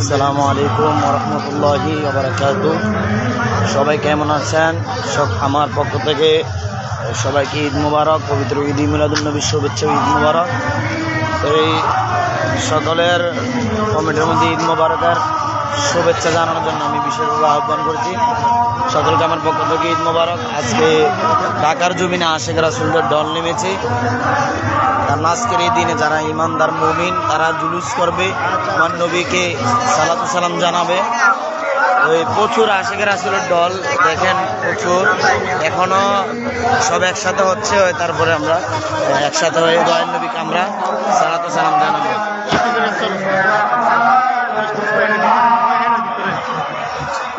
আসসালামু আলাইকুম রহমতুল্লাহি বারাকাত সবাই কেমন আছেন? সব আমার পক্ষ থেকে সবাইকে ঈদ মুবারক, পবিত্র ঈদ মিলাদুলনবী শুভেচ্ছা ঈদ মুবারক। এই সকলের কমিটির মধ্যে ঈদ মুবারকের শুভেচ্ছা জানানোর জন্য আমি বিশেষভাবে আহ্বান করছি। সকলকে আমার পক্ষ থেকে ঈদ মুবারক। আজকে ঢাকার জমিনে আশেখ রাসুলদের দল নেমেছে। কারণ আজকের এই দিনে যারা ইমানদার মুমিন, তারা জুলুস করবে। আমার নবীকে সালাতু সালাম জানাবে। ওই প্রচুর আশেখের আসলের দল, দেখেন, প্রচুর। এখনও সব একসাথে হচ্ছে তারপরে আমরা, একসাথে হয়ে দয়াল নবীকে আমরা সালাতু সালাম জানাব।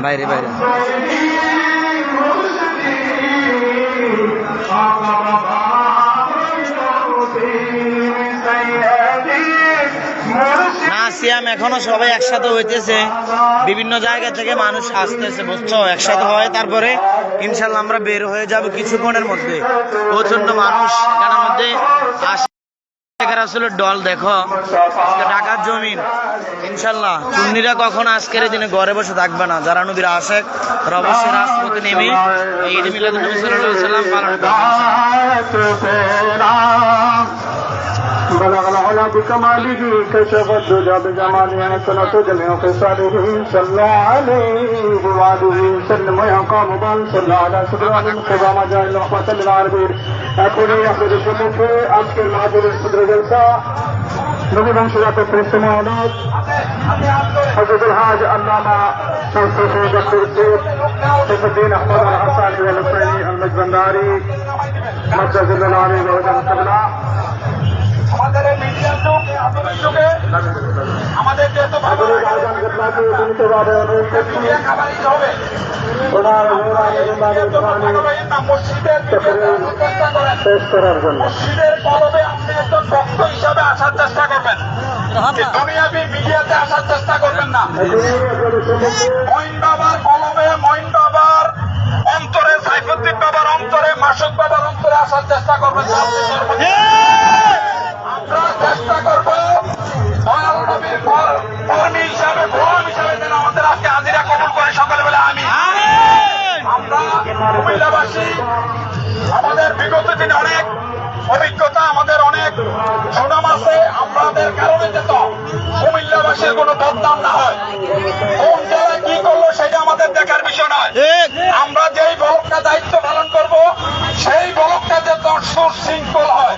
বাইরে বাইরে। সিয়াম এখনও সবাই একসাথে হইতেছে। বিভিন্ন জায়গা থেকে মানুষ আসতেছে, বুঝছ? একসাথে হয়, তারপরে ইনশাল্লাহ আমরা বের হয়ে যাব কিছুক্ষণের মধ্যে। প্রচণ্ড মানুষ, এখানের মধ্যে আসে দল দেখো। ঢাকার জমিন, ইনশাল্লাহ। চুন্নিরা কখন আজকের দিনে ঘরে বসে থাকবে না। যারা নবীর তারা অবশ্যই রাজপথে নেমে ঈদ মিলাদ নবী সাল্লাম পালন করবে। بلغ العلا بكماله كشف الدجى بجماله سنة جميع خصاله صلى عليه وآله وسلم ويقام بل صلى على سدران الخضام جاء رحمة للعربين أقول يا يحمد الشمس أذكر معبد الصدر جلسة نبي من شراط الفرس معلوم حضرت الحاج علامة شمس دكتور الدين الدين أحمد الحصاني والحسيني المجبنداري مركز العالي ووزن القبلة আমাদের যেহেতু হবে। মসজিদের কলবে আপনি একজন ভক্ত হিসাবে আসার চেষ্টা করবেন। দুনিয়াবি মিডিয়াতে আসার চেষ্টা করবেন না। মইন বাবার বাবার অন্তরে সাইফুদ্দিন বাবার অন্তরে মাসুক বাবার অন্তরে আসার চেষ্টা করবেন। সুনাম আছে আমাদের কারণে যেত। কুমিল্লাবাসীর কোনো বদনাম না হয়। কোন জেলায় কি করল সেটা আমাদের দেখার বিষয় নয়। আমরা যেই বলকটা দায়িত্ব পালন করব সেই বলকটা যাতে সুশৃঙ্খল হয়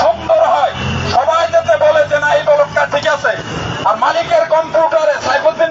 সুন্দর হয়। সবাই যাতে বলে যে না এই বলকটা ঠিক আছে। আর মালিকের কম্পিউটারে সাইফুদ্দিন